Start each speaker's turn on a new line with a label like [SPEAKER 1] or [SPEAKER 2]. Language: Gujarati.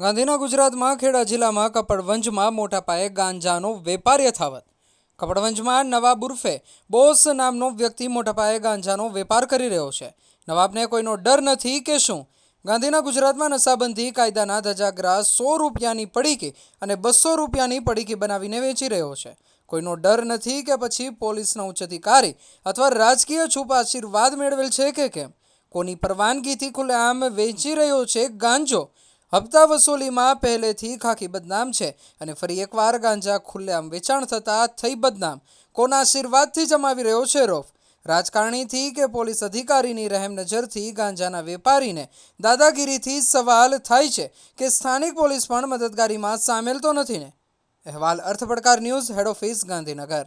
[SPEAKER 1] ગાંધીના ગુજરાતમાં ખેડા જિલ્લામાં કપડવંજમાં મોટા પાયે ગાંજાનો વેપાર યથાવત. કપડવંજમાં નવાબ ઉર્ફે બોસ નામનો વ્યક્તિ મોટા પાયે ગાંજાનો વેપાર કરી રહ્યો છે. નવાબને કોઈનો ડર નથી કે શું? ગાંધીના ગુજરાતમાં નશાબંધી કાયદાના ધજાગરા સો રૂપિયાની પડીકી અને બસો રૂપિયાની પડીકી બનાવીને વેચી રહ્યો છે. કોઈનો ડર નથી કે પછી પોલીસના ઉચ્ચ અધિકારી અથવા રાજકીય છુપ આશીર્વાદ મેળવેલ છે કે કેમ? કોની પરવાનગીથી ખુલ્લેઆમ વેચી રહ્યો છે ગાંજો? હપ્તા વસૂલીમાં પહેલેથી ખાખી બદનામ છે અને ફરી એકવાર ગાંજા ખુલ્લેઆમ વેચાણ થતાં થઈ બદનામ. કોના આશીર્વાદથી જમાવી રહ્યો છે રોફ? રાજકારણીથી કે પોલીસ અધિકારીની રહેમ નજરથી ગાંજાના વેપારીને દાદાગીરીથી સવાલ થાય છે કે સ્થાનિક પોલીસ પણ મદદગારીમાં સામેલ તો નથી ને? અહેવાલ અર્થપડકાર ન્યૂઝ, હેડ ઓફિસ, ગાંધીનગર.